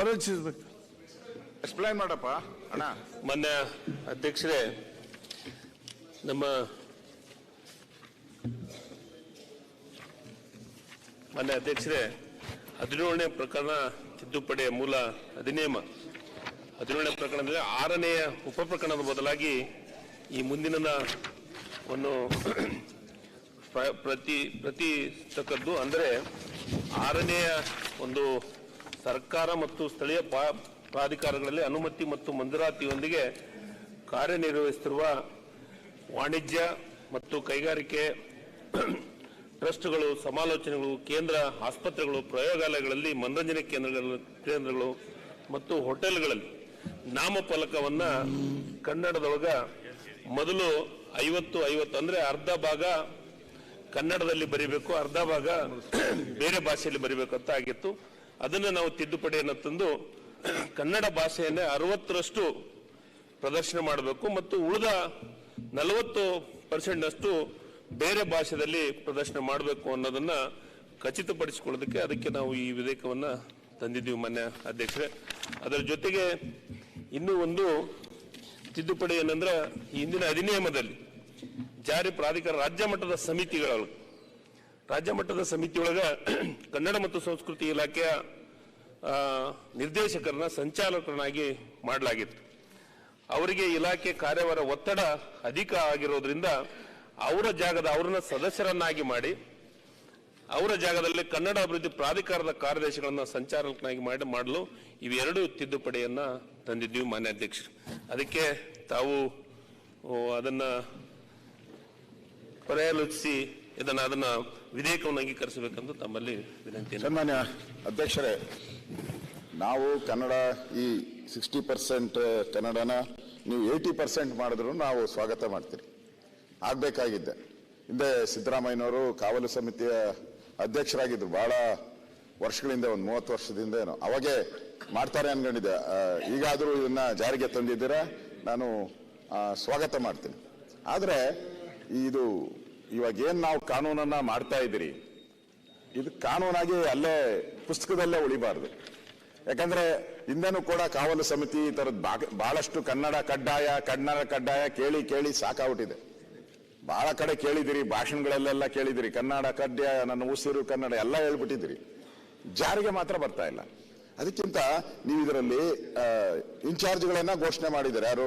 ಪರೀಕ್ಷಿಸಬೇಕು. ಎಕ್ಸ್ಪ್ಲೈನ್ ಮಾಡಪ್ಪ ಅಣ್ಣ. ಮೊನ್ನೆ ಅಧ್ಯಕ್ಷರೇ ನಮ್ಮ ಮೊನ್ನೆ ಅಧ್ಯಕ್ಷರೇ ಹದಿನೇಳನೇ ಪ್ರಕರಣ ತಿದ್ದುಪಡಿಯ ಮೂಲ ಅಧಿನಿಯಮ. ಹದಿನೇಳನೇ ಪ್ರಕರಣದಲ್ಲಿ ಆರನೆಯ ಉಪ ಪ್ರಕರಣದ ಬದಲಾಗಿ ಈ ಮುಂದಿನ ಒಂದು ಪ್ರ- ಪ್ರತಿ ತಕ್ಕದ್ದು ಅಂದರೆ ಆರನೆಯ ಒಂದು ಸರ್ಕಾರ ಮತ್ತು ಸ್ಥಳೀಯ ಪ್ರಾಧಿಕಾರಗಳಲ್ಲಿ ಅನುಮತಿ ಮತ್ತು ಮಂಜೂರಾತಿಯೊಂದಿಗೆ ಕಾರ್ಯನಿರ್ವಹಿಸುತ್ತಿರುವ ವಾಣಿಜ್ಯ ಮತ್ತು ಕೈಗಾರಿಕೆ ಟ್ರಸ್ಟ್ಗಳು, ಸಮಾಲೋಚನೆಗಳು, ಕೇಂದ್ರ ಆಸ್ಪತ್ರೆಗಳು, ಪ್ರಯೋಗಾಲಯಗಳಲ್ಲಿ ಮನರಂಜನೆ ಕೇಂದ್ರಗಳು ಕೇಂದ್ರಗಳು ಮತ್ತು ಹೋಟೆಲ್ಗಳಲ್ಲಿ ನಾಮಫಲಕವನ್ನು ಕನ್ನಡದೊಳಗ ಮೊದಲು ಐವತ್ತು ಐವತ್ತು ಅಂದರೆ ಅರ್ಧ ಭಾಗ ಕನ್ನಡದಲ್ಲಿ ಬರಿಬೇಕು, ಅರ್ಧ ಭಾಗ ಬೇರೆ ಭಾಷೆಯಲ್ಲಿ ಬರೀಬೇಕು ಅಂತ ಆಗಿತ್ತು. ಅದನ್ನು ನಾವು ತಿದ್ದುಪಡಿಯನ್ನು ತಂದು ಕನ್ನಡ ಭಾಷೆಯನ್ನೇ ಅರವತ್ತರಷ್ಟು ಪ್ರದರ್ಶನ ಮಾಡಬೇಕು ಮತ್ತು ಉಳಿದ ನಲವತ್ತು ಪರ್ಸೆಂಟ್ನಷ್ಟು ಬೇರೆ ಭಾಷೆಯಲ್ಲಿ ಪ್ರದರ್ಶನ ಮಾಡಬೇಕು ಅನ್ನೋದನ್ನ ಖಚಿತಪಡಿಸಿಕೊಳ್ಳೋದಕ್ಕೆ ಅದಕ್ಕೆ ನಾವು ಈ ವಿಧೇಯಕವನ್ನು ತಂದಿದ್ದೀವಿ ಮಾನ್ಯ ಅಧ್ಯಕ್ಷರೇ. ಅದರ ಜೊತೆಗೆ ಇನ್ನೂ ಒಂದು ತಿದ್ದುಪಡಿ ಏನಂದ್ರೆ ಹಿಂದಿನ ಅಧಿನಿಯಮದಲ್ಲಿ ಜಾರಿ ಪ್ರಾಧಿಕಾರ ರಾಜ್ಯ ಮಟ್ಟದ ಸಮಿತಿಗಳ ರಾಜ್ಯ ಮಟ್ಟದ ಸಮಿತಿಯೊಳಗೆ ಕನ್ನಡ ಮತ್ತು ಸಂಸ್ಕೃತಿ ಇಲಾಖೆಯ ನಿರ್ದೇಶಕರನ್ನ ಸಂಚಾಲಕರನ್ನಾಗಿ ಮಾಡಲಾಗಿತ್ತು. ಅವರಿಗೆ ಇಲಾಖೆ ಕಾರ್ಯವರ ಒತ್ತಡ ಅಧಿಕ ಆಗಿರೋದ್ರಿಂದ ಅವರ ಜಾಗದ ಅವರನ್ನ ಸದಸ್ಯರನ್ನಾಗಿ ಮಾಡಿ, ಅವರ ಜಾಗದಲ್ಲಿ ಕನ್ನಡ ಅಭಿವೃದ್ಧಿ ಪ್ರಾಧಿಕಾರದ ಕಾರ್ಯದರ್ಶಿಗಳನ್ನ ಸಂಚಾಲಕನಾಗಿ ಮಾಡಿ, ಮಾಡಲು ಇವೆರಡು ತಿದ್ದುಪಡಿಯನ್ನ ತಂದಿದ್ದೀವಿ ಮಾನ್ಯ ಅಧ್ಯಕ್ಷರು. ಅದಕ್ಕೆ ತಾವು ಅದನ್ನ ಪರ್ಯಾಲೋಚಿಸಿ ಇದನ್ನ ಅದನ್ನು ವಿಧೇಯಕವನ್ನು ಅಂಗೀಕರಿಸಬೇಕೆಂದು ತಮ್ಮಲ್ಲಿ ವಿನಂತಿ ಸನ್ಮಾನ್ಯ ಅಧ್ಯಕ್ಷರೇ ನಾವು ಕನ್ನಡ ಈ ಸಿಕ್ಸ್ಟಿ ಪರ್ಸೆಂಟ್ ಕನ್ನಡನ ನೀವು ಏಯ್ಟಿ ಪರ್ಸೆಂಟ್ ಮಾಡಿದ್ರು ನಾವು ಸ್ವಾಗತ ಮಾಡ್ತೀರಿ. ಆಗಬೇಕಾಗಿದ್ದೆ. ಹಿಂದೆ ಸಿದ್ದರಾಮಯ್ಯನವರು ಕಾವಲು ಸಮಿತಿಯ ಅಧ್ಯಕ್ಷರಾಗಿದ್ದರು ಭಾಳ ವರ್ಷಗಳಿಂದ ಒಂದು ಮೂವತ್ತು ವರ್ಷದಿಂದ ಏನೋ. ಅವಾಗೆ ಮಾಡ್ತಾರೆ ಅನ್ಕೊಂಡಿದ್ದೆ. ಆ, ಈಗಾದರೂ ಇದನ್ನ ಜಾರಿಗೆ ತಂದಿದ್ದೀರಾ? ನಾನು ಸ್ವಾಗತ ಮಾಡ್ತೀನಿ. ಆದರೆ ಇದು ಇವಾಗ ಏನ್ ನಾವು ಕಾನೂನನ್ನ ಮಾಡ್ತಾ ಇದ್ದೀರಿ? ಇದು ಕಾನೂನಾಗಿ ಅಲ್ಲೇ ಪುಸ್ತಕದಲ್ಲೇ ಉಳಿಬಾರ್ದು. ಯಾಕಂದ್ರೆ ಹಿಂದೆನೂ ಕೂಡ ಕಾವಲು ಸಮಿತಿ ಈ ತರದ್ ಬಹಳಷ್ಟು ಕನ್ನಡ ಕಡ್ಡಾಯ ಕನ್ನಡ ಕಡ್ಡಾಯ ಕೇಳಿ ಕೇಳಿ ಸಾಕಾಗ್ಬಿಟ್ಟಿದೆ. ಬಹಳ ಕಡೆ ಕೇಳಿದಿರಿ, ಭಾಷಣಗಳಲ್ಲೆಲ್ಲ ಕೇಳಿದಿರಿ, ಕನ್ನಡ ಕಡ್ಡಾಯ, ನನ್ನ ಉಸಿರು, ಕನ್ನಡ ಎಲ್ಲ ಹೇಳ್ಬಿಟ್ಟಿದಿರಿ. ಜಾರಿಗೆ ಮಾತ್ರ ಬರ್ತಾ ಇಲ್ಲ. ಅದಕ್ಕಿಂತ ನೀವು ಇದರಲ್ಲಿ ಇನ್ಚಾರ್ಜ್ಗಳನ್ನ ಘೋಷಣೆ ಮಾಡಿದ್ದಾರೆ. ಯಾರು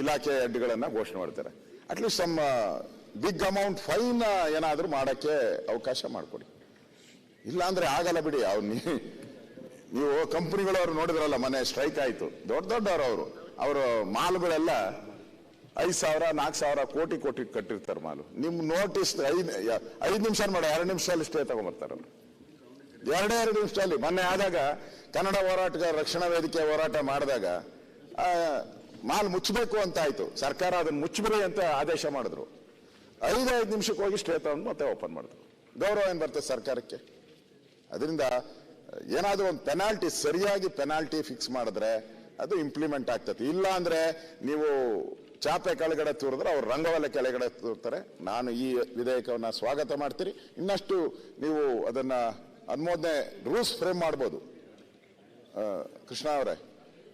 ಇಲಾಖೆ ಹೆಡ್ಗಳನ್ನ ಘೋಷಣೆ ಮಾಡ್ತಾರೆ. At least some big amount fine ಏನಾದರೂ ಮಾಡೋಕ್ಕೆ ಅವಕಾಶ ಮಾಡಿಕೊಡಿ. ಇಲ್ಲ ಅಂದ್ರೆ ಆಗಲ್ಲ ಬಿಡಿ, ಅವ್ರು ನೀವು ಕಂಪನಿಗಳವ್ರು ನೋಡಿದ್ರಲ್ಲ, ಮನೆ ಸ್ಟ್ರೈಕ್ ಆಯಿತು. ದೊಡ್ಡ ದೊಡ್ಡವ್ರು ಅವರು. ಅವರು ಮಾಲ್ಗಳೆಲ್ಲ ಐದು ಸಾವಿರ ನಾಲ್ಕು ಸಾವಿರ ಕೋಟಿ ಕೋಟಿ ಕಟ್ಟಿರ್ತಾರೆ ಮಾಲು. ನಿಮ್ಮ ನೋಟಿಸ್ ಐದು ಐದು ನಿಮಿಷ ಮಾಡ, ಎರಡು ನಿಮಿಷದಲ್ಲಿ ಸ್ಟೇ ತಗೊಂಬರ್ತಾರಲ್ಲ ಎರಡೇ ಎರಡು ನಿಮಿಷದಲ್ಲಿ, ಮೊನ್ನೆ ಆದಾಗ ಕನ್ನಡ ಹೋರಾಟಗಾರ ರಕ್ಷಣಾ ವೇದಿಕೆ ಹೋರಾಟ ಮಾಡಿದಾಗ ಮಾಲ್ ಮುಚ್ಚಬೇಕು ಅಂತ ಆಯ್ತು. ಸರ್ಕಾರ ಅದನ್ನ ಮುಚ್ಚಬಿಡಿ ಅಂತ ಆದೇಶ ಮಾಡಿದ್ರು. ಐದೈದು ನಿಮಿಷಕ್ಕೆ ಹೋಗಿ ಸ್ಟೇ ತಗೊಂಡು ಮತ್ತೆ ಓಪನ್ ಮಾಡಿದ್ರು ಗೌರವ ಏನು ಬರ್ತದೆ ಸರ್ಕಾರಕ್ಕೆ? ಅದರಿಂದ, ಏನಾದರೂ ಒಂದು ಪೆನಾಲ್ಟಿ ಸರಿಯಾಗಿ ಪೆನಾಲ್ಟಿ ಫಿಕ್ಸ್ ಮಾಡಿದ್ರೆ ಅದು ಇಂಪ್ಲಿಮೆಂಟ್ ಆಗ್ತದೆ. ಇಲ್ಲ ಅಂದ್ರೆ ನೀವು ಚಾಪೆ ಕೆಳಗಡೆ ತೂರಿದ್ರೆ ಅವ್ರು ರಂಗವಲ್ಲ ಕೆಳಗಡೆ ತೂರ್ತಾರೆ. ನಾನು ಈ ವಿಧೇಯಕವನ್ನು ಸ್ವಾಗತ ಮಾಡ್ತೀರಿ ಇನ್ನಷ್ಟು ನೀವು ಅದನ್ನ ಅನುಮೋದನೆ ರೂಲ್ಸ್ ಫ್ರೇಮ್ ಮಾಡ್ಬೋದು. ಕೃಷ್ಣ ಅವರೇ.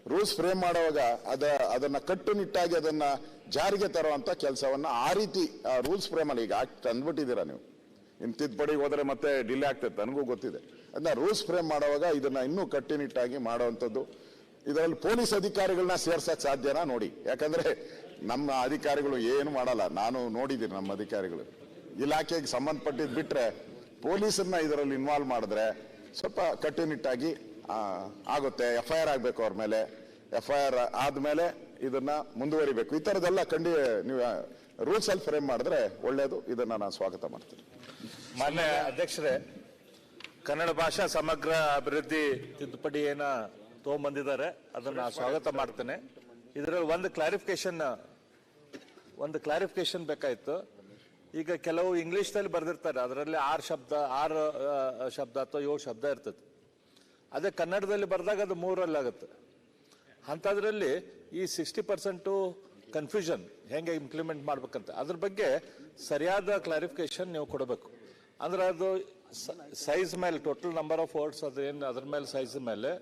ರೂಲ್ಸ್ ಫ್ರೇಮ್ ಮಾಡುವಾಗ ಅದ, ಅದನ್ನ ಕಟ್ಟುನಿಟ್ಟಾಗಿ ಅದನ್ನ ಜಾರಿಗೆ ತರುವಂತ ಕೆಲಸವನ್ನ ಆ ರೀತಿ ರೂಲ್ಸ್ ಫ್ರೇಮ್ ಅಲ್ಲಿ ಈಗ ಆಕ್ಟ್ ನೀವು. ಇನ್ ತಿದ್ದುಪಡಿಗೆ ಹೋದ್ರೆ ಮತ್ತೆ ಡಿಲೇ ಆಗ್ತೈತೆ ನನಗೂ ಗೊತ್ತಿದೆ. ಅದನ್ನ ರೂಲ್ಸ್ ಫ್ರೇಮ್ ಮಾಡುವಾಗ ಇದನ್ನ ಇನ್ನೂ ಕಟ್ಟುನಿಟ್ಟಾಗಿ ಮಾಡುವಂಥದ್ದು. ಇದರಲ್ಲಿ ಪೊಲೀಸ್ ಅಧಿಕಾರಿಗಳನ್ನ ಸೇರ್ಸಕ್ ಸಾಧ್ಯನಾ? ನೋಡಿ. ಯಾಕಂದ್ರೆ ನಮ್ಮ ಅಧಿಕಾರಿಗಳು ಏನು ಮಾಡಲ್ಲ. ನಾನು ನೋಡಿದ್ದೀನಿ ನಮ್ಮ ಅಧಿಕಾರಿಗಳು. ಇಲಾಖೆಗೆ ಸಂಬಂಧಪಟ್ಟಿದ್ದು ಬಿಟ್ರೆ ಪೊಲೀಸನ್ನ ಇದರಲ್ಲಿ ಇನ್ವಾಲ್ವ್ ಮಾಡಿದ್ರೆ ಸ್ವಲ್ಪ ಕಟ್ಟುನಿಟ್ಟಾಗಿ ಆಗುತ್ತೆ ಎಫ್ ಐ ಆರ್ ಆಗಬೇಕು ಅವ್ರ ಮೇಲೆ. ಎಫ್ ಐ ಆರ್ ಆದಮೇಲೆ ಇದನ್ನ ಮುಂದುವರಿಬೇಕು. ಈ ಥರದ್ದೆಲ್ಲ ಖಂಡಿ ನೀವು ರೂಲ್ಸ್ ಅಲ್ಲಿ ಫ್ರೇಮ್ ಮಾಡಿದ್ರೆ ಒಳ್ಳೆಯದು ಇದನ್ನ ನಾನು ಸ್ವಾಗತ ಮಾಡ್ತೀನಿ. ಮಾನ್ಯ ಅಧ್ಯಕ್ಷರೇ ಕನ್ನಡ ಭಾಷಾ ಸಮಗ್ರ ಅಭಿವೃದ್ಧಿ ತಿದ್ದುಪಡಿ ಏನ ತಗೊಂಬಂದಿದ್ದಾರೆ. ಅದನ್ನ ಸ್ವಾಗತ ಮಾಡ್ತೇನೆ. ಇದರಲ್ಲಿ ಒಂದು ಕ್ಲಾರಿಫಿಕೇಶನ್ ಒಂದು ಕ್ಲಾರಿಫಿಕೇಶನ್ ಬೇಕಾಯಿತು. ಈಗ ಕೆಲವು ಇಂಗ್ಲೀಷ್ನಲ್ಲಿ ಬರೆದಿರ್ತಾರೆ. ಅದರಲ್ಲಿ ಆರು ಶಬ್ದ ಆರು ಶಬ್ದ ಅಥವಾ ಏಳು ಶಬ್ದ ಇರ್ತದೆ. ಅದೇ ಕನ್ನಡದಲ್ಲಿ ಬರೆದಾಗ ಅದು ಮೂರಲ್ಲಿ ಆಗುತ್ತೆ. ಅಂಥದ್ರಲ್ಲಿ ಈ ಸಿಕ್ಸ್ಟಿ ಪರ್ಸೆಂಟು ಕನ್ಫ್ಯೂಷನ್ ಹೆಂಗೆ ಇಂಪ್ಲಿಮೆಂಟ್ ಮಾಡ್ಬೇಕಂತ ಅದ್ರ ಬಗ್ಗೆ ಸರಿಯಾದ ಕ್ಲಾರಿಫಿಕೇಶನ್ ನೀವು ಕೊಡಬೇಕು. ಅಂದ್ರೆ ಅದು ಸೈಜ್ ಮೇಲೆ ಟೋಟಲ್ ನಂಬರ್ ಆಫ್ ವರ್ಡ್ಸ್ ಅದು ಏನು ಅದ್ರ ಮೇಲೆ ಸೈಜ್ ಮೇಲೆ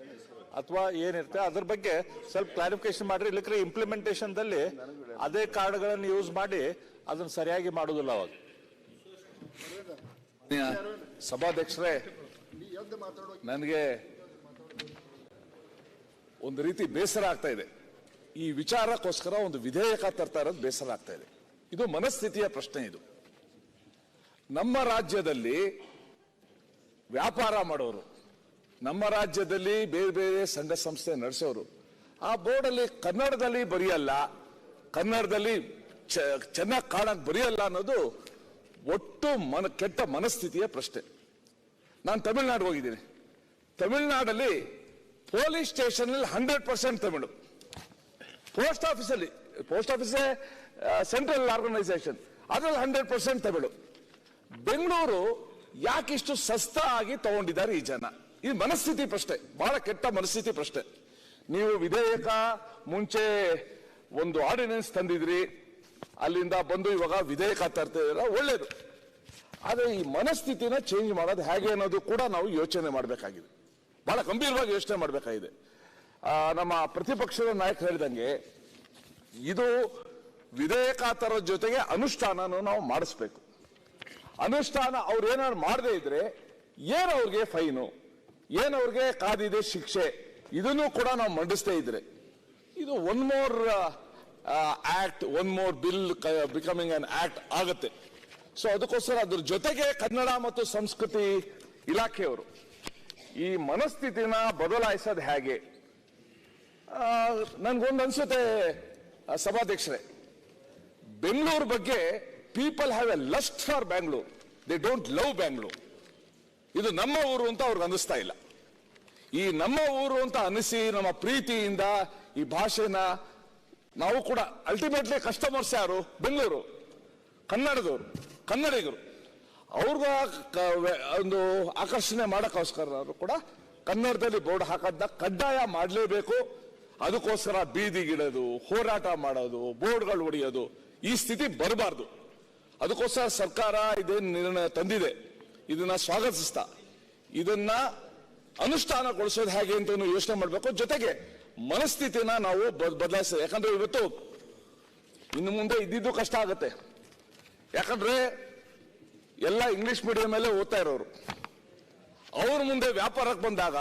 ಅಥವಾ ಏನಿರುತ್ತೆ ಅದ್ರ ಬಗ್ಗೆ ಸ್ವಲ್ಪ ಕ್ಲಾರಿಫಿಕೇಶನ್ ಮಾಡಿರಿ ಇಲ್ಲಕ್ರೆ ಇಂಪ್ಲಿಮೆಂಟೇಷನ್ದಲ್ಲಿ ಅದೇ ಕಾರ್ಡ್ಗಳನ್ನು ಯೂಸ್ ಮಾಡಿ ಅದನ್ನು ಸರಿಯಾಗಿ ಮಾಡೋದಿಲ್ಲ ಅವಾಗ. ಸಭಾಧ್ಯಕ್ಷರೇ ನನಗೆ ಒಂದು ರೀತಿ ಬೇಸರ ಆಗ್ತಾ ಇದೆ. ಈ ವಿಚಾರಕ್ಕೋಸ್ಕರ ಒಂದು ವಿಧೇಯಕ ತರ್ತಾ ಇರೋದು ಬೇಸರ ಆಗ್ತಾ ಇದೆ. ಇದು ಮನಸ್ಥಿತಿಯ ಪ್ರಶ್ನೆ ಇದು. ನಮ್ಮ ರಾಜ್ಯದಲ್ಲಿ ವ್ಯಾಪಾರ ಮಾಡೋರು, ನಮ್ಮ ರಾಜ್ಯದಲ್ಲಿ ಬೇರೆ ಬೇರೆ ಸಂಘ ಸಂಸ್ಥೆ ನಡೆಸೋರು, ಆ ಬೋರ್ಡಲ್ಲಿ ಕನ್ನಡದಲ್ಲಿ ಬರೆಯಲ್ಲ, ಕನ್ನಡದಲ್ಲಿ ಚೆನ್ನಾಗಿ ಕಾಣಕ್ಕೆ ಬರೆಯಲ್ಲ ಅನ್ನೋದು ಒಟ್ಟು ಮನ, ಕೆಟ್ಟ ಮನಸ್ಥಿತಿಯ ಪ್ರಶ್ನೆ. ನಾನು ತಮಿಳ್ನಾಡು ಹೋಗಿದ್ದೀನಿ. ತಮಿಳ್ನಾಡಲ್ಲಿ police station hundred percent Tamil post ಆಫೀಸಲ್ಲಿ, ಪೋಸ್ಟ್ ಆಫೀಸ್ ಸೆಂಟ್ರಲ್ ಆರ್ಗನೈಸೇಷನ್, ಅದ್ರಲ್ಲಿ ಹಂಡ್ರೆಡ್ ಪರ್ಸೆಂಟ್ ತಮಿಳು ಬೆಂಗಳೂರು ಯಾಕಿಷ್ಟು ಸಸ್ತ ಆಗಿ ತಗೊಂಡಿದ್ದಾರೆ ಈ ಜನ. ಇದು ಮನಸ್ಥಿತಿ ಪ್ರಶ್ನೆ, ಬಹಳ ಕೆಟ್ಟ ಮನಸ್ಥಿತಿ ಪ್ರಶ್ನೆ. ನೀವು ವಿಧೇಯಕ ಮುಂಚೆ ಒಂದು ಆರ್ಡಿನೆನ್ಸ್ ತಂದಿದ್ರಿ, ಅಲ್ಲಿಂದ ಬಂದು ಇವಾಗ ವಿಧೇಯಕ ತರ್ತಿದ್ರ ಒಳ್ಳೇದು. ಆದ್ರೆ ಈ ಮನಸ್ಥಿತಿನ ಚೇಂಜ್ ಮಾಡೋದು ಹೇಗೆ ಅನ್ನೋದು ಕೂಡ ನಾವು ಯೋಚನೆ ಮಾಡಬೇಕಾಗಿದೆ. ಬಹಳ ಗಂಭೀರವಾಗಿ ಯೋಚನೆ ಮಾಡಬೇಕಾಗಿದೆ. ನಮ್ಮ ಪ್ರತಿಪಕ್ಷದ ನಾಯಕರು ಹೇಳಿದಂಗೆ ಇದು ವಿಧೇಯಕಾತರ ಜೊತೆಗೆ ಅನುಷ್ಠಾನನೂ ನಾವು ಮಾಡಿಸ್ಬೇಕು. ಅನುಷ್ಠಾನ ಅವ್ರು ಏನಾದ್ರು ಮಾಡದೇ ಇದ್ರೆ ಏನು ಅವ್ರಿಗೆ ಫೈನು, ಏನು ಅವ್ರಿಗೆ ಕಾದಿದೆ ಶಿಕ್ಷೆ, ಇದನ್ನು ಕೂಡ ನಾವು ಮಂಡಿಸ್ತೇ ಇದ್ರೆ. ಇದು one more act one more bill becoming an act ಆಗುತ್ತೆ. ಸೊ ಅದಕ್ಕೋಸ್ಕರ ಅದ್ರ ಜೊತೆಗೆ ಕನ್ನಡ ಮತ್ತು ಸಂಸ್ಕೃತಿ ಇಲಾಖೆಯವರು ಈ ಮನಸ್ಥಿತಿನ ಬದಲಾಯಿಸೋದು ಹೇಗೆ? ನನಗೊಂದು ಅನಿಸುತ್ತೆ ಸಭಾಧ್ಯಕ್ಷರೇ. ಬೆಂಗಳೂರು ಬಗ್ಗೆ people have a lust for Bangalore. They don't love Bangalore. ಇದು ನಮ್ಮ ಊರು ಅಂತ ಅವ್ರಿಗೆ ಅನ್ನಿಸ್ತಾ ಇಲ್ಲ. ಈ ನಮ್ಮ ಊರು ಅಂತ ಅನಿಸಿ ನಮ್ಮ ಪ್ರೀತಿಯಿಂದ ಈ ಭಾಷೆನ ನಾವು ಕೂಡ ಅಲ್ಟಿಮೇಟ್ಲಿ ಕಸ್ಟಮರ್ಸ್ ಯಾರು? ಬೆಂಗಳೂರು. ಕನ್ನಡದವರು. ಕನ್ನಡಿಗರು. ಅವ್ರಿಗ ಒಂದು ಆಕರ್ಷಣೆ ಮಾಡೋಕ್ಕೋಸ್ಕರ ಕೂಡ ಕನ್ನಡದಲ್ಲಿ ಬೋರ್ಡ್ ಹಾಕೋದನ್ನ ಕಡ್ಡಾಯ ಮಾಡಲೇಬೇಕು. ಅದಕ್ಕೋಸ್ಕರ ಬೀದಿಗಿಡೋದು ಹೋರಾಟ ಮಾಡೋದು, ಬೋರ್ಡ್ಗಳು ಹೊಡೆಯೋದು, ಈ ಸ್ಥಿತಿ ಬರಬಾರ್ದು. ಅದಕ್ಕೋಸ್ಕರ ಸರ್ಕಾರ ಇದೇನು ನಿರ್ಣಯ ತಂದಿದೆ. ಇದನ್ನ ಸ್ವಾಗತಿಸ್ತಾ, ಇದನ್ನ ಅನುಷ್ಠಾನಗೊಳಿಸೋದು ಹೇಗೆ ಅಂತ ಯೋಚನೆ ಮಾಡಬೇಕು. ಜೊತೆಗೆ ಮನಸ್ಥಿತಿನ ನಾವು ಬದಲಾಯಿಸ ಯಾಕಂದ್ರೆ ಇವತ್ತು ಇನ್ನು ಮುಂದೆ ಇದ್ದಿದ್ದು ಕಷ್ಟ ಆಗುತ್ತೆ. ಯಾಕಂದ್ರೆ ಎಲ್ಲ ಇಂಗ್ಲಿಷ್ ಮೀಡಿಯಂ ಅಲ್ಲೇ ಓದ್ತಾ ಇರೋರು. ಅವ್ರ ಮುಂದೆ ವ್ಯಾಪಾರಕ್ಕೆ ಬಂದಾಗ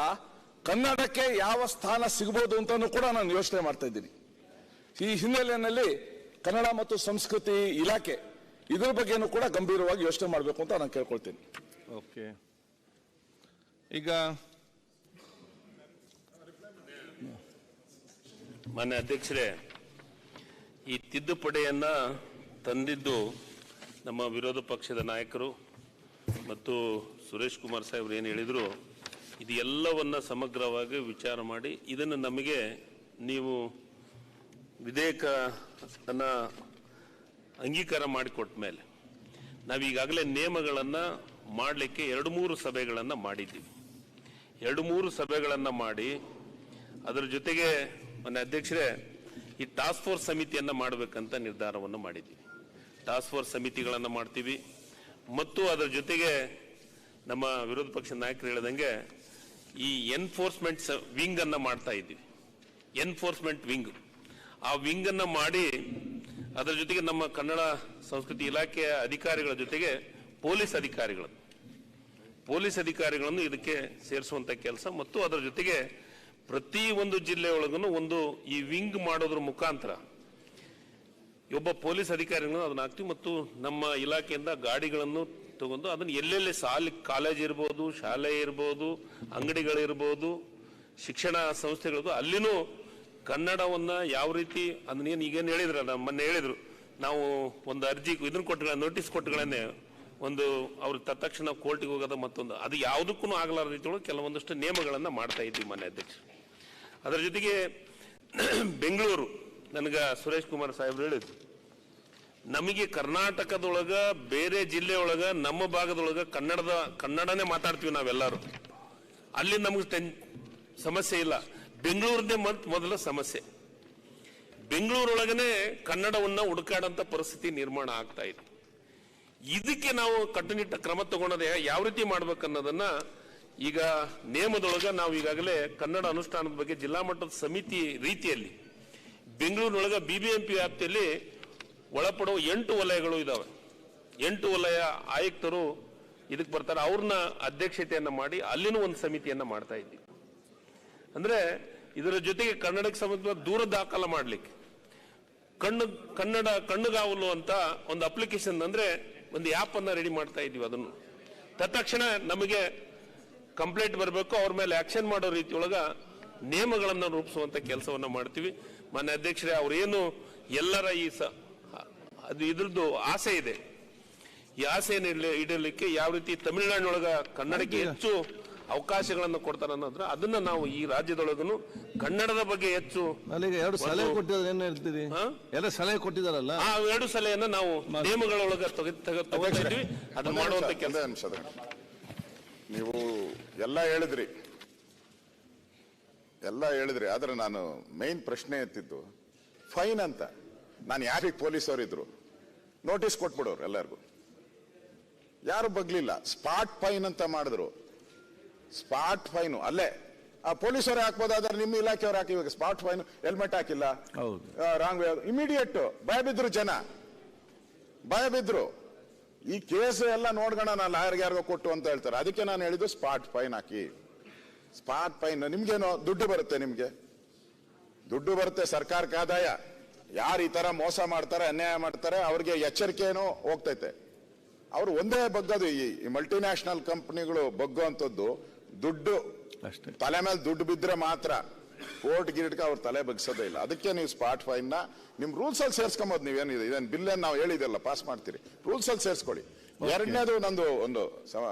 ಕನ್ನಡಕ್ಕೆ ಯಾವ ಸ್ಥಾನ ಸಿಗ್ಬೋದು ಅಂತಾನು ಕೂಡ ನಾನು ಯೋಚನೆ ಮಾಡ್ತಾ ಇದ್ದೀನಿ. ಈ ಹಿನ್ನೆಲೆಯಲ್ಲಿ ಕನ್ನಡ ಮತ್ತು ಸಂಸ್ಕೃತಿ ಇಲಾಖೆ ಇದ್ರ ಬಗ್ಗೆನೂ ಕೂಡ ಗಂಭೀರವಾಗಿ ಯೋಚನೆ ಮಾಡಬೇಕು ಅಂತ ನಾನು ಕೇಳ್ಕೊಳ್ತೀನಿ. ಓಕೆ. ಈಗ ಮಾನ್ಯ ಅಧ್ಯಕ್ಷರೇ ಈ ತಿದ್ದುಪಡಿಯನ್ನ ತಂದಿದ್ದು ನಮ್ಮ ವಿರೋಧ ಪಕ್ಷದ ನಾಯಕರು ಮತ್ತು ಸುರೇಶ್ ಕುಮಾರ್ ಸಾಹೇಬ್ರು ಏನು ಹೇಳಿದರು, ಇದು ಎಲ್ಲವನ್ನು ಸಮಗ್ರವಾಗಿ ವಿಚಾರ ಮಾಡಿ, ಇದನ್ನು ನಮಗೆ ನೀವು ವಿಧೇಯಕ ಅನ್ನು ಅಂಗೀಕಾರ ಮಾಡಿಕೊಟ್ಟ ಮೇಲೆ, ನಾವು ಈಗಾಗಲೇ ನಿಯಮಗಳನ್ನು ಮಾಡಲಿಕ್ಕೆ ಎರಡು ಮೂರು ಸಭೆಗಳನ್ನು ಮಾಡಿದ್ದೀವಿ. ಎರಡು ಮೂರು ಸಭೆಗಳನ್ನು ಮಾಡಿ, ಅದರ ಜೊತೆಗೆ ಮೊನ್ನೆ ಅಧ್ಯಕ್ಷರೇ, ಈ ಟಾಸ್ಕ್ ಫೋರ್ಸ್ ಸಮಿತಿಯನ್ನು ಮಾಡಬೇಕಂತ ನಿರ್ಧಾರವನ್ನು ಮಾಡಿದ್ದೀವಿ. ಟಾಸ್ಕ್ ಫೋರ್ಸ್ ಸಮಿತಿಗಳನ್ನು ಮಾಡ್ತೀವಿ. ಮತ್ತು ಅದರ ಜೊತೆಗೆ ನಮ್ಮ ವಿರೋಧ ಪಕ್ಷದ ನಾಯಕರು ಹೇಳಿದಂಗೆ ಈ ಎನ್ಫೋರ್ಸ್ಮೆಂಟ್ ವಿಂಗ್ ಅನ್ನು ಮಾಡ್ತಾ ಇದ್ದೀವಿ. ಎನ್ಫೋರ್ಸ್ಮೆಂಟ್ ವಿಂಗ್ ಆ ವಿಂಗ್ ಅನ್ನು ಮಾಡಿ ಅದರ ಜೊತೆಗೆ ನಮ್ಮ ಕನ್ನಡ ಸಂಸ್ಕೃತಿ ಇಲಾಖೆಯ ಅಧಿಕಾರಿಗಳ ಜೊತೆಗೆ ಪೊಲೀಸ್ ಅಧಿಕಾರಿಗಳು ಪೊಲೀಸ್ ಅಧಿಕಾರಿಗಳನ್ನು ಇದಕ್ಕೆ ಸೇರಿಸುವಂತ ಕೆಲಸ. ಮತ್ತು ಅದರ ಜೊತೆಗೆ ಪ್ರತಿ ಒಂದು ಜಿಲ್ಲೆಯೊಳಗೂ ಒಂದು ಈ ವಿಂಗ್ ಮಾಡೋದ್ರ ಮುಖಾಂತರ ಒಬ್ಬ ಪೊಲೀಸ್ ಅಧಿಕಾರಿಗಳನ್ನು ಅದನ್ನ ಹಾಕ್ತೀವಿ ಮತ್ತು ನಮ್ಮ ಇಲಾಖೆಯಿಂದ ಗಾಡಿಗಳನ್ನು ತಗೊಂಡು ಅದನ್ನು ಎಲ್ಲೆಲ್ಲಿ ಸಾಲಿ ಕಾಲೇಜ್ ಇರ್ಬೋದು, ಶಾಲೆ ಇರ್ಬೋದು ಅಂಗಡಿಗಳಿರ್ಬೋದು ಶಿಕ್ಷಣ ಸಂಸ್ಥೆಗಳದ್ದು ಅಲ್ಲಿನೂ ಕನ್ನಡವನ್ನ ಯಾವ ರೀತಿ ಅದನ್ನೇನು ಈಗೇನು ಹೇಳಿದ್ರಲ್ಲ ಮೊನ್ನೆ ಹೇಳಿದ್ರು. ನಾವು ಒಂದು ಅರ್ಜಿ ಇದನ್ನು ಕೊಟ್ಟಗಳ ನೋಟಿಸ್ ಕೊಟ್ಟಗಳನ್ನೇ ಒಂದು ಅವ್ರು ತತ್ಕ್ಷಣ ಕೋರ್ಟಿಗೆ ಹೋಗೋದ ಮತ್ತೊಂದು. ಅದು ಯಾವುದಕ್ಕೂ ಆಗಲಾರ ರೀತಿಯೊಳಗೆ ಕೆಲವೊಂದಷ್ಟು ನಿಯಮಗಳನ್ನು ಮಾಡ್ತಾ ಇದ್ವಿ ಮನೆ ಅಧ್ಯಕ್ಷ ಅದರ ಜೊತೆಗೆ ಬೆಂಗಳೂರು ನನಗ ಸುರೇಶ್ ಕುಮಾರ್ ಸಾಹೇಬ್ರು ಹೇಳಿದ್ರು. ನಮಗೆ ಕರ್ನಾಟಕದೊಳಗ, ಬೇರೆ ಜಿಲ್ಲೆಯೊಳಗ, ನಮ್ಮ ಭಾಗದೊಳಗ ಕನ್ನಡದ, ಕನ್ನಡನೇ ಮಾತಾಡ್ತೀವಿ ನಾವೆಲ್ಲರೂ. ಅಲ್ಲಿ ನಮಗೆ ಟೆನ್ ಸಮಸ್ಯೆ ಇಲ್ಲ. ಬೆಂಗಳೂರದೇ ಮತ್, ಮೊದಲ ಸಮಸ್ಯೆ. ಬೆಂಗಳೂರೊಳಗನೆ ಕನ್ನಡವನ್ನ ಹುಡುಕಾಡಂತ ಪರಿಸ್ಥಿತಿ ನಿರ್ಮಾಣ ಆಗ್ತಾ ಇದೆ. ಇದಕ್ಕೆ ನಾವು ಕಟ್ಟುನಿಟ್ಟ ಕ್ರಮ ತಗೊಂಡದೆ ಯಾವ ರೀತಿ ಮಾಡ್ಬೇಕನ್ನೋದನ್ನ ಈಗ ನೇಮದೊಳಗ ನಾವು ಈಗಾಗಲೇ ಕನ್ನಡ ಅನುಷ್ಠಾನದ ಬಗ್ಗೆ ಜಿಲ್ಲಾ ಮಟ್ಟದ ಸಮಿತಿ ರೀತಿಯಲ್ಲಿ ಬೆಂಗಳೂರಿನೊಳಗ ಪಿ ವ್ಯಾಪ್ತಿಯಲ್ಲಿ ಒಳಪಡುವ ಎಂಟು ವಲಯಗಳು ಇದ್ದಾವೆ ಎಂಟು ವಲಯ ಆಯುಕ್ತರು ಇದಕ್ಕೆ ಬರ್ತಾರೆ. ಅವ್ರನ್ನ ಅಧ್ಯಕ್ಷತೆಯನ್ನು ಮಾಡಿ ಅಲ್ಲಿನೂ ಒಂದು ಸಮಿತಿಯನ್ನು ಮಾಡ್ತಾ ಇದ್ದೀವಿ ಅಂದರೆ ಇದರ ಜೊತೆಗೆ ಕನ್ನಡಕ್ಕೆ ಸಂಬಂಧ ದೂರ ದಾಖಲ ಮಾಡಲಿಕ್ಕೆ. ಕಣ್ಣು, ಕನ್ನಡ ಕಣ್ಣುಗಾವಲು ಅಂತ ಒಂದು ಅಪ್ಲಿಕೇಶನ್ ಅಂದರೆ ಒಂದು ಆ್ಯಪನ್ನು ರೆಡಿ ಮಾಡ್ತಾ ಇದ್ದೀವಿ ಅದನ್ನು. ತತ್ಕ್ಷಣ ನಮಗೆ ಕಂಪ್ಲೇಂಟ್ ಬರಬೇಕು, ಅವ್ರ ಮೇಲೆ ಆ್ಯಕ್ಷನ್ ಮಾಡೋ ರೀತಿಯೊಳಗೆ ನಿಯಮಗಳನ್ನು ರೂಪಿಸುವಂಥ ಕೆಲಸವನ್ನು ಮಾಡ್ತೀವಿ. ಮಾನ್ಯ ಅಧ್ಯಕ್ಷರೇ ಅವರೇನು ಎಲ್ಲರ ಈ ಸ ಅದು ಇದ್ರದ್ದು ಆಸೆ ಇದೆ. ಈ ಆಸೆಯನ್ನು ಇಡಲಿಕ್ಕೆ ಯಾವ ರೀತಿ ತಮಿಳುನಾಡಿನೊಳಗ ಕನ್ನಡಕ್ಕೆ ಹೆಚ್ಚು ಅವಕಾಶಗಳನ್ನು ಕೊಡ್ತಾರೆ ಅನ್ನೋದ್ರ ಅದನ್ನ ನಾವು ಈ ರಾಜ್ಯದೊಳಗನು ಕನ್ನಡದ ಬಗ್ಗೆ ಹೆಚ್ಚು ಎರಡು ಸಲಹೆ ಕೊಟ್ಟಿದ್ದಾರೆ ಏನ್ ಹೇಳ್ತೀರಿ? ಎಲ್ಲ ಸಲಹೆ ಕೊಟ್ಟಿದಾರಲ್ಲ ಆ ಎರಡು ಸಲಹೆಯನ್ನ ನಾವು ನಿಯಮಗಳೊಳಗ ತೆಗೆ- ತೆಗೆ- ತಗೋತಾ ಇದ್ವಿ ಅದನ್ನ ಮಾಡುವಂತ ಕೆಲಸ. ನೀವು ಎಲ್ಲ ಹೇಳಿದ್ರಿ. ಎಲ್ಲ ಹೇಳಿದ್ರಿ ಆದ್ರೆ ನಾನು ಮೇನ್ ಪ್ರಶ್ನೆ ಎತ್ತಿದ್ದು ಫೈನ್ ಅಂತ. ನಾನು ಯಾರಿಗೆ ಪೊಲೀಸವ್ರು ಇದ್ರು ನೋಟಿಸ್ ಕೊಟ್ಬಿಡೋರು ಎಲ್ಲರಿಗೂ. ಯಾರು ಬಗ್ಲಿಲ್ಲ? ಸ್ಪಾಟ್ ಫೈನ್ ಅಂತ ಮಾಡಿದ್ರು. ಸ್ಪಾಟ್ ಫೈನು ಅಲ್ಲೇ. ಆ ಪೊಲೀಸರು ಹಾಕ್ಬೋದಾದ್ರೆ ನಿಮ್ಮ ಇಲಾಖೆಯವ್ರು ಹಾಕಿ ಇವಾಗ ಸ್ಪಾಟ್ ಫೈನ್ ಹೆಲ್ಮೆಟ್ ಹಾಕಿಲ್ಲ. ರಾಂಗ್ ವೇ ಇಮಿಡಿಯೇಟ್ ಭಯ ಬಿದ್ರು ಜನ. ಭಯ ಬಿದ್ರು. ಈ ಕೇಸ್ ಎಲ್ಲ ನೋಡ್ಕೋಣ ನಾನು ಯಾರಿಗ್ಯಾರಿಗೋ ಯಾರಿಗೋ ಕೊಟ್ಟು ಅಂತ ಹೇಳ್ತಾರೆ. ಅದಕ್ಕೆ ನಾನು ಹೇಳಿದ್ದು ಸ್ಪಾಟ್ ಫೈನ್ ಹಾಕಿ. ಸ್ಪಾಟ್ ಫೈನ್ ನಿಮ್ಗೇನು ದುಡ್ಡು ಬರುತ್ತೆ ನಿಮ್ಗೆ. ದುಡ್ಡು ಬರುತ್ತೆ ಸರ್ಕಾರಕ್ಕೆ ಆದಾಯ ಯಾರು ಈ ತರ ಮೋಸ ಮಾಡ್ತಾರೆ ಅನ್ಯಾಯ ಮಾಡ್ತಾರೆ ಅವ್ರಿಗೆ ಎಚ್ಚರಿಕೆನೂ ಹೋಗ್ತೈತೆ. ಅವ್ರು ಒಂದೇ ಬಗ್ಗದು ಈ ಮಲ್ಟಿನ್ಯಾಷನಲ್ ಬಗ್ಗೋ ಬಗ್ಗುವಂಥದ್ದು. ದುಡ್ಡು ಅಷ್ಟೇ. ತಲೆ ಮೇಲೆ ದುಡ್ಡು ಬಿದ್ರೆ ಮಾತ್ರ ಕೋರ್ಟ್ ಗಿರಿಟ್ಗೆ ಅವ್ರ ತಲೆ ಬಗ್ಸೋದೇ ಇಲ್ಲ. ಅದಕ್ಕೆ ನೀವು ಸ್ಪಾಟ್ ಫೈನ್ನ ರೂಲ್ಸಲ್ಲಿ ರೂಲ್ಸ್ ಅಲ್ಲಿ ಸೇರ್ಸ್ಕೊಂಬೋದು ನೀವೇನಿದೆ ಇದೇನು ಬಿಲ್ ಏನ್ ನಾವು ಹೇಳಿದೆಲ್ಲ ಪಾಸ್ ಮಾಡ್ತೀರಿ. ರೂಲ್ಸ್ ಅಲ್ಲಿ ಸೇರ್ಸ್ಕೊಳ್ಳಿ. ಎರಡನೇದು ನಂದು ಒಂದು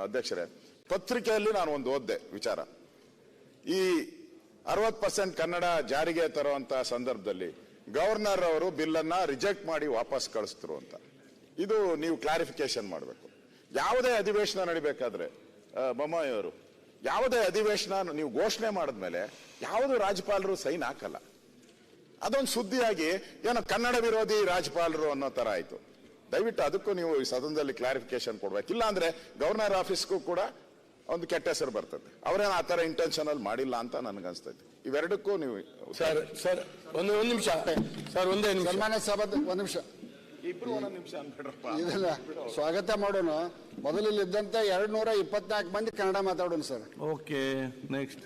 ಅಧ್ಯಕ್ಷರೇ ಪತ್ರಿಕೆಯಲ್ಲಿ ನಾನು ಒಂದು ಓದ್ದೆ ವಿಚಾರ. ಈ ಅರವತ್ ಪರ್ಸೆಂಟ್ ಕನ್ನಡ ಜಾರಿಗೆ ತರುವಂತ ಸಂದರ್ಭದಲ್ಲಿ ಗವರ್ನರ್ ಅವರು ಬಿಲ್ ಅನ್ನ ರಿಜೆಕ್ಟ್ ಮಾಡಿ ವಾಪಸ್ ಕಳಿಸ್ತರು ಅಂತ. ಇದು ನೀವು ಕ್ಲಾರಿಫಿಕೇಶನ್ ಮಾಡಬೇಕು. ಯಾವುದೇ ಅಧಿವೇಶನ ನಡಿಬೇಕಾದ್ರೆ ಆ, ಬೊಮ್ಮಾಯಿ ಅವರು ಯಾವುದೇ ಅಧಿವೇಶನ ನೀವು ಘೋಷಣೆ ಮಾಡಿದ್ಮೇಲೆ ಯಾವುದು ರಾಜ್ಯಪಾಲರು ಸೈನ್ ಹಾಕಲ್ಲ. ಅದೊಂದು ಸುದ್ದಿಯಾಗಿ ಏನೋ ಕನ್ನಡ ವಿರೋಧಿ ರಾಜ್ಯಪಾಲರು ಅನ್ನೋ ತರ ಆಯ್ತು. ದಯವಿಟ್ಟು ಅದಕ್ಕೂ ನೀವು ಈ ಸದನದಲ್ಲಿ ಕ್ಲಾರಿಫಿಕೇಶನ್ ಕೊಡ್ಬೇಕು. ಇಲ್ಲ ಅಂದ್ರೆ ಗವರ್ನರ್ ಆಫೀಸ್ಗೂ ಕೂಡ ಒಂದು ಕೆಟ್ಟ ಹೆಸರು ಬರ್ತದೆ. ಅವರೇನು ಆ ತರ ಇಂಟೆನ್ಷನಲ್ ಮಾಡಿಲ್ಲ ಅಂತ ನನಗನ್ಸ್ತೈತಿ ಇವೆರಡಕ್ಕೂ ನೀವು ಸರ್ ಸರ್ ಒಂದು ಒಂದು ನಿಮಿಷ. ಸರ್ ಒಂದೇ ನಿಮಿಷ. ಸನ್ಮಾನ್ಯ ಸಭಾದ ಒಂದು ನಿಮಿಷ. ಇಬ್ರು ಒಂದೊಂದು ನಿಮಿಷ ಅನ್ಬಿಡ್ರಪ್ಪ ಇದೆಲ್ಲ ಸ್ವಾಗತ ಮಾಡೋಣ ಮೊದಲು ಇಲ್ಲಿದ್ದಂತ ಎರಡ್ ನೂರ ಇಪ್ಪತ್ನಾಲ್ಕು ಮಂದಿ ಕನ್ನಡ ಮಾತಾಡೋಣ ಸರ್. ಓಕೆ ನೆಕ್ಸ್ಟ್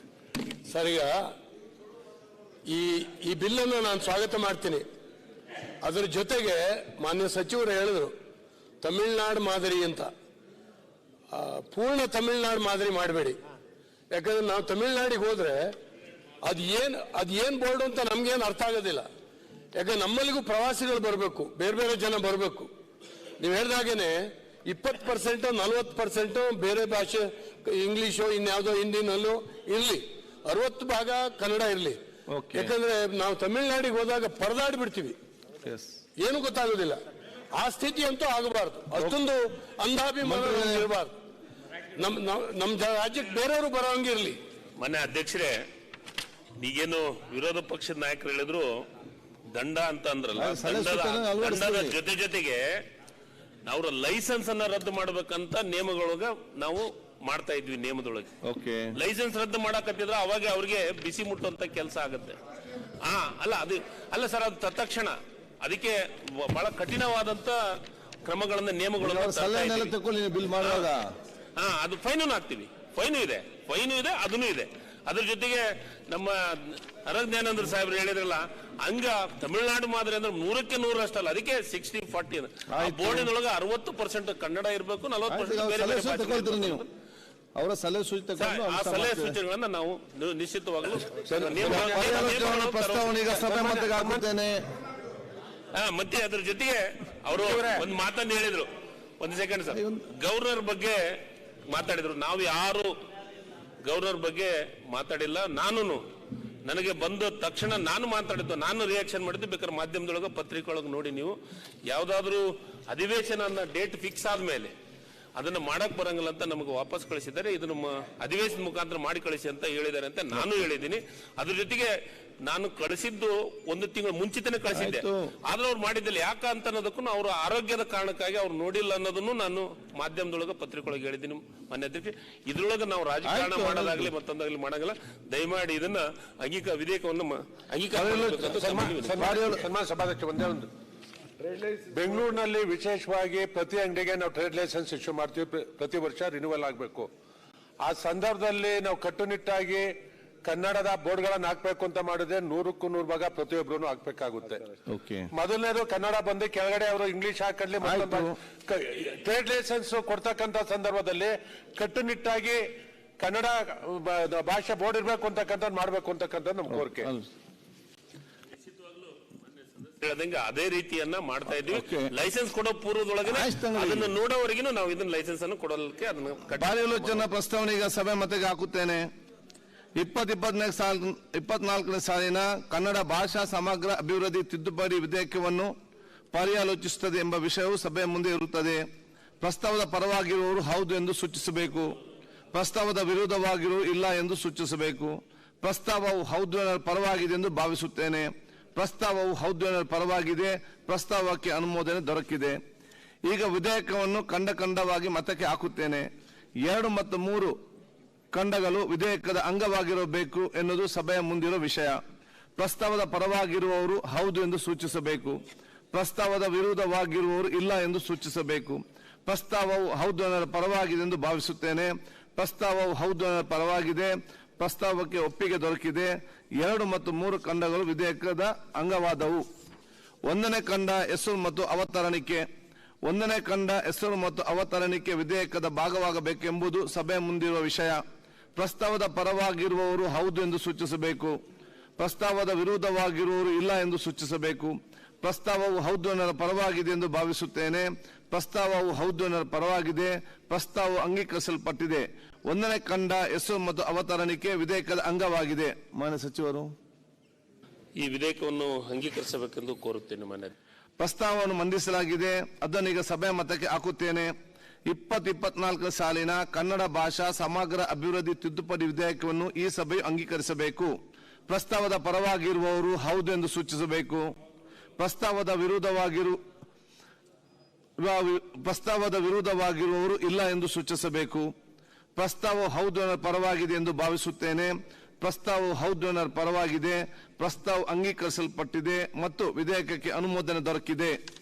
ಸರ್ ಈಗ ಈ ಈ ಬಿಲ್ಲನ್ನು ನಾನು ಸ್ವಾಗತ ಮಾಡ್ತೀನಿ. ಅದರ ಜೊತೆಗೆ ಮಾನ್ಯ ಸಚಿವರು ಹೇಳಿದ್ರು ತಮಿಳುನಾಡು ಮಾದರಿ ಅಂತ. ಪೂರ್ಣ ತಮಿಳ್ನಾಡು ಮಾದರಿ ಮಾಡಬೇಡಿ. ಯಾಕಂದ್ರೆ ನಾವು ತಮಿಳ್ನಾಡಿಗೆ ಹೋದ್ರೆ ಅದು ಏನು ಅದು ಏನು ಬೋರ್ಡು ಅಂತ ನಮ್ಗೇನು ಅರ್ಥ ಆಗೋದಿಲ್ಲ. ಯಾಕಂದ್ರೆ ನಮ್ಮಲ್ಲಿಗೂ ಪ್ರವಾಸಿಗಳು ಬರಬೇಕು ಬೇರೆ ಬೇರೆ ಜನ ಬರಬೇಕು. ನೀವು ಹೇಳ್ದಾಗೇನೆ ಇಪ್ಪತ್ತು ಪರ್ಸೆಂಟು ನಲ್ವತ್ತು ಪರ್ಸೆಂಟು ಬೇರೆ ಭಾಷೆ ಇಂಗ್ಲೀಷು ಇನ್ಯಾವುದೋ ಹಿಂದಿನಲ್ಲೂ ಇರಲಿ. ಅರವತ್ತು ಭಾಗ ಕನ್ನಡ ಇರಲಿ. ಯಾಕಂದ್ರೆ ನಾವು ತಮಿಳ್ನಾಡಿಗೆ ಹೋದಾಗ ಪರದಾಡಿ ಬಿಡ್ತೀವಿ. ಏನು ಗೊತ್ತಾಗೋದಿಲ್ಲ. ಆ ಸ್ಥಿತಿ ಅಂತೂ ಆಗಬಾರ್ದು. ಅಷ್ಟೊಂದು ಅಂಧಾಭಿಮಾನ ಇರಬಾರ್ದು. ನಮ್ ನಮ್ಮ ನಮ್ ಜ- ರಾಜ್ಯಕ್ಕೆ ಬೇರೆಯವರು ಬರೋಂಗಿರಲಿ ಮನೆ ಅಧ್ಯಕ್ಷರೇ ಈಗೇನು ವಿರೋಧ ಪಕ್ಷದ ನಾಯಕರು ಹೇಳಿದ್ರು ದಂಡ ಅಂತ ಅಂದ್ರಲ್ಲ ದಂಡದ ಜೊತೆ ಜೊತೆಗೆ ಅವರ ಲೈಸೆನ್ಸ್ ಅನ್ನ ರದ್ದು ಮಾಡ್ಬೇಕಂತ ನಿಯಮಗಳೊಳಗ ನಾವು ಮಾಡ್ತಾ ಇದ್ವಿ ನಿಯಮದೊಳಗೆ. ಓಕೆ ಲೈಸೆನ್ಸ್ ರದ್ದು ಮಾಡಕತ್ತಿದ್ರೆ ಅವಾಗ ಅವ್ರಿಗೆ ಬಿಸಿ ಮುಟ್ಟುವಂತ ಕೆಲಸ ಆಗುತ್ತೆ. ಆ ಅಲ್ಲ ಅದು ಅಲ್ಲ ಸರ್ ಅದು ತತ್ಕ್ಷಣ. ಅದಕ್ಕೆ ಬಹಳ ಕಠಿಣವಾದಂತ ಕ್ರಮಗಳನ್ನ ನಿಯಮಗಳನ್ನ ಹಾ ಅದು ಫೈನು ಹಾಕ್ತೀವಿ ಫೈನು ಇದೆ. ಫೈನು ಇದೆ ಅದನ್ನು ಇದೆ. ಅದ್ರ ಜೊತೆಗೆ ನಮ್ಮ ಅರಜ್ಞಾನಂದ್ರ ಸಾಹೇಬ್ರು ಹೇಳಿದ್ರಲ್ಲ ಹಂಗ ತಮಿಳುನಾಡು ಮಾದರಿ ಅಂದ್ರೆ ನೂರಕ್ಕೆ ನೂರಷ್ಟಲ್ಲ ಅದಕ್ಕೆ ಸಿಕ್ಸ್ಟಿ ಫಾರ್ಟಿ. ಬೋರ್ಡಿನೊಳಗೆ ಅರವತ್ತು ಪರ್ಸೆಂಟ್ ಕನ್ನಡ ಇರಬೇಕು ನಲವತ್ತು ಪರ್ಸೆಂಟ್ ಅವ್ರ ಸಲಹೆ ಸೂಚನೆ ಆ ಸಲಹೆ ಸೂಚನೆಗಳನ್ನ ನಾವು ನಿಶ್ಚಿತವಾಗಲು ಮತ್ತೆ ಅದ್ರ ಜೊತೆಗೆ ಅವರು ಒಂದು ಮಾತನ್ನು ಹೇಳಿದ್ರು. ಒಂದು ಸೆಕೆಂಡ್ ಸರ್. ಗವರ್ನರ್ ಬಗ್ಗೆ ಮಾತಾಡಿದ್ರು. ನಾವು ಯಾರು ಗೌರ್ನರ್ ಬಗ್ಗೆ ಮಾತಾಡಿಲ್ಲ ನಾನು ನನಗೆ ಬಂದ ತಕ್ಷಣ ನಾನು ಮಾತಾಡಿದ್ದು, ನಾನು ರಿಯಾಕ್ಷನ್ ಮಾಡಿದ್ದು ಬೇಕಾದ್ರೆ ಮಾಧ್ಯಮದೊಳಗೆ ಪತ್ರಿಕೆ ಒಳಗೆ ನೋಡಿ ನೀವು. ಯಾವುದಾದ್ರೂ ಅಧಿವೇಶನ ಡೇಟ್ ಫಿಕ್ಸ್ ಆದ್ಮೇಲೆ ಅದನ್ನ ಮಾಡಕ್ ಬರಂಗಿಲ್ಲ ಅಂತ ನಮಗೆ ವಾಪಸ್ ಕಳಿಸಿದ್ದಾರೆ. ಇದನ್ನ ಮ- ಅಧಿವೇಶನ ಮುಖಾಂತರ ಮಾಡಿ ಕಳಿಸಿ ಅಂತ ಹೇಳಿದ್ದಾರೆ ಅಂತ ನಾನು ಹೇಳಿದ್ದೀನಿ. ಅದ್ರ ಜೊತೆಗೆ ನಾನು ಕಳಿಸಿದ್ದು ಒಂದು ತಿಂಗಳ ಮುಂಚಿತನೇ ಕಳಿಸಿದ್ದೆ. ಆದ್ರೆ ಅವ್ರು ಮಾಡಿದ್ದಿಲ್ಲ ಯಾಕ ಅಂತ ಅನ್ನೋದಕ್ಕೂ ಅವ್ರ ಆರೋಗ್ಯದ ಕಾರಣಕ್ಕಾಗಿ ಅವ್ರು ನೋಡಿಲ್ಲ ಅನ್ನೋದನ್ನು ನಾನು ಮಾಧ್ಯಮದೊಳಗೆ ಪತ್ರಿಕೆಯೊಳಗೆ ಹೇಳಿದ್ದೀನಿ. ಮಾನ್ಯ ಅಧ್ಯಕ್ಷ ಇದ್ರೊಳಗೆ ನಾವು ರಾಜಕಾರಣ ಮಾಡೋದಾಗ್ಲಿ ಮತ್ತೊಂದಾಗ್ಲಿ ಮಾಡಂಗಿಲ್ಲ. ದಯಮಾಡಿ ಇದನ್ನ ಅಂಗೀಕಾರ ವಿಧೇಯಕವನ್ನು ಅಂಗೀಕಾರ ಸಭಾಧ್ಯಕ್ಷ ಒಂದೇ ಒಂದು. ಬೆಂಗಳೂರಿನಲ್ಲಿ ವಿಶೇಷವಾಗಿ ಪ್ರತಿ ಅಂಗಡಿಗೆ ನಾವು ಟ್ರೇಡ್ ಲೈಸೆನ್ಸ್ ಇಶ್ಯೂ ಮಾಡ್ತೀವಿ. ಪ್ರತಿ ವರ್ಷ ರಿನ್ಯೂವಲ್ ಆಗಬೇಕು. ಆ ಸಂದರ್ಭದಲ್ಲಿ ನಾವು ಕಟ್ಟುನಿಟ್ಟಾಗಿ ಕನ್ನಡದ ಬೋರ್ಡ್ಗಳನ್ನು ಹಾಕ್ಬೇಕು ಅಂತ ಮಾಡಿದ್ರೆ ನೂರಕ್ಕೂ ನೂರು ಭಾಗ ಪ್ರತಿಯೊಬ್ಬರು ಹಾಕ್ಬೇಕಾಗುತ್ತೆ. ಓಕೆ ಮೊದಲನೇದು ಕನ್ನಡ ಬಂದು ಕೆಳಗಡೆ ಅವರು ಇಂಗ್ಲಿಷ್ ಹಾಕಲಿ. ಟ್ರೇಡ್ ಲೈಸೆನ್ಸ್ ಕೊಡ್ತಕ್ಕಂತ ಸಂದರ್ಭದಲ್ಲಿ ಕಟ್ಟುನಿಟ್ಟಾಗಿ ಕನ್ನಡ ಭಾಷೆ ಬೋರ್ಡ್ ಇರಬೇಕು ಅಂತಕ್ಕಂಥದ್ದು ಮಾಡಬೇಕು ಅಂತಕ್ಕಂಥ ನಮ್ಮ ಕೋರಿಕೆ. ಹೇಳ್ದಂಗೆ ಅದೇ ರೀತಿಯನ್ನ ಮಾಡ್ತಾ ಇದ್ವಿ ಲೈಸೆನ್ಸ್ ಕೊಡೋ ಪೂರ್ವದೊಳಗೆ ಅದನ್ನು ನೋಡೋವರೆಗೂ ನಾವು ಇದನ್ನ ಲೈಸೆನ್ಸ್ ಅನ್ನು ಕೊಡೋದಕ್ಕೆ ಅದನ್ನ ಕಾರ್ಯಾಲೋಚನಾ ಪ್ರಸ್ತಾವನೆ ಈಗ ಸಭೆ ಮತೆಗೆ ಹಾಕುತ್ತೇನೆ. ಇಪ್ಪತ್ ಇಪ್ಪತ್ನಾಲ್ಕು ಸಾಲ ಇಪ್ಪತ್ನಾಲ್ಕನೇ ಸಾಲಿನ ಕನ್ನಡ ಭಾಷಾ ಸಮಗ್ರ ಅಭಿವೃದ್ಧಿ ತಿದ್ದುಪಡಿ ವಿಧೇಯಕವನ್ನು ಪರ್ಯಾಲೋಚಿಸುತ್ತದೆ ಎಂಬ ವಿಷಯವು ಸಭೆಯ ಮುಂದೆ ಇರುತ್ತದೆ. ಪ್ರಸ್ತಾವದ ಪರವಾಗಿರುವವರು ಹೌದು ಎಂದು ಸೂಚಿಸಬೇಕು. ಪ್ರಸ್ತಾವದ ವಿರೋಧವಾಗಿರುವ ಇಲ್ಲ ಎಂದು ಸೂಚಿಸಬೇಕು. ಪ್ರಸ್ತಾವವು ಹೌದು ಪರವಾಗಿದೆ ಎಂದು ಭಾವಿಸುತ್ತೇನೆ. ಪ್ರಸ್ತಾವವು ಹೌದು ಪರವಾಗಿದೆ, ಪ್ರಸ್ತಾವಕ್ಕೆ ಅನುಮೋದನೆ ದೊರಕಿದೆ. ಈಗ ವಿಧೇಯಕವನ್ನು ಖಂಡ ಖಂಡವಾಗಿ ಮತಕ್ಕೆ ಹಾಕುತ್ತೇನೆ. ಎರಡು ಮತ್ತು ಮೂರು ಖಂಡಗಳು ವಿಧೇಯಕದ ಅಂಗವಾಗಿರಬೇಕು ಎನ್ನುವುದು ಸಭೆಯ ಮುಂದಿರುವ ವಿಷಯ. ಪ್ರಸ್ತಾವದ ಪರವಾಗಿರುವವರು ಹೌದು ಎಂದು ಸೂಚಿಸಬೇಕು. ಪ್ರಸ್ತಾವದ ವಿರೋಧವಾಗಿರುವವರು ಇಲ್ಲ ಎಂದು ಸೂಚಿಸಬೇಕು. ಪ್ರಸ್ತಾವವು ಹೌದು ಪರವಾಗಿದೆ ಎಂದು ಭಾವಿಸುತ್ತೇನೆ. ಪ್ರಸ್ತಾವವು ಹೌದು ಪರವಾಗಿದೆ ಪ್ರಸ್ತಾವಕ್ಕೆ ಒಪ್ಪಿಗೆ ದೊರಕಿದೆ. ಎರಡು ಮತ್ತು ಮೂರು ಖಂಡಗಳು ವಿಧೇಯಕದ ಅಂಗವಾದವು. ಒಂದನೇ ಖಂಡ ಹೆಸರು ಮತ್ತು ಅವತರಣಿಕೆ. ಒಂದನೇ ಖಂಡ ಹೆಸರು ಮತ್ತು ಅವತರಣಿಕೆ ವಿಧೇಯಕದ ಭಾಗವಾಗಬೇಕೆಂಬುದು ಸಭೆ ಮುಂದಿರುವ ವಿಷಯ. ಪ್ರಸ್ತಾವದ ಪರವಾಗಿರುವವರು ಹೌದು ಎಂದು ಸೂಚಿಸಬೇಕು. ಪ್ರಸ್ತಾವದ ವಿರುದ್ಧವಾಗಿರುವವರು ಇಲ್ಲ ಎಂದು ಸೂಚಿಸಬೇಕು. ಪ್ರಸ್ತಾವವು ಹೌದು ಅನ್ನರ ಪರವಾಗಿದೆ ಎಂದು ಭಾವಿಸುತ್ತೇನೆ. ಪ್ರಸ್ತಾವವು ಹೌದು ಅನ್ನರ ಪರವಾಗಿದೆ. ಪ್ರಸ್ತಾವವು ಅಂಗೀಕರಿಸಲ್ಪಟ್ಟಿದೆ. ಒಂದನೇ ಕಂಡ ಹೆಸರು ಮತ್ತು ಅವತರಣಿಕೆ ವಿಧೇಯಕದ ಅಂಗವಾಗಿದೆ. ಮಾನ್ಯ ಸಚಿವರು ಈ ವಿಧೇಯಕವನ್ನು ಅಂಗೀಕರಿಸಬೇಕೆಂದು ಕೋರುತ್ತೇನೆ ಮಾನ್ಯ. ಪ್ರಸ್ತಾವವನ್ನು ಮಂಡಿಸಲಾಗಿದೆ. ಅದನ್ನು ಈಗ ಸಭೆ ಮತಕ್ಕೆ ಹಾಕುತ್ತೇನೆ. ಇಪ್ಪತ್ ಇಪ್ಪತ್ನಾಲ್ಕು ಸಾಲಿನ ಕನ್ನಡ ಭಾಷಾ ಸಮಗ್ರ ಅಭಿವೃದ್ಧಿ ತಿದ್ದುಪಡಿ ವಿಧೇಯಕವನ್ನು ಈ ಸಭೆಯು ಅಂಗೀಕರಿಸಬೇಕು. ಪ್ರಸ್ತಾವದ ಪರವಾಗಿರುವವರು ಹೌದು ಎಂದು ಸೂಚಿಸಬೇಕು. ಪ್ರಸ್ತಾವದ ವಿರುದ್ಧವಾಗಿರು ಪ್ರಸ್ತಾವದ ವಿರುದ್ಧವಾಗಿರುವವರು ಇಲ್ಲ ಎಂದು ಸೂಚಿಸಬೇಕು. ಪ್ರಸ್ತಾವ ಹೌದು ಅನ್ನೋ ಪರವಾಗಿದೆ ಎಂದು ಭಾವಿಸುತ್ತೇನೆ. ಪ್ರಸ್ತಾವ ಹೌದು ಅನ್ನೋ ಪರವಾಗಿದೆ. ಪ್ರಸ್ತಾವ ಅಂಗೀಕರಿಸಲ್ಪಟ್ಟಿದೆ ಮತ್ತು ವಿಧೇಯಕಕ್ಕೆ ಅನುಮೋದನೆ ದೊರಕಿದೆ.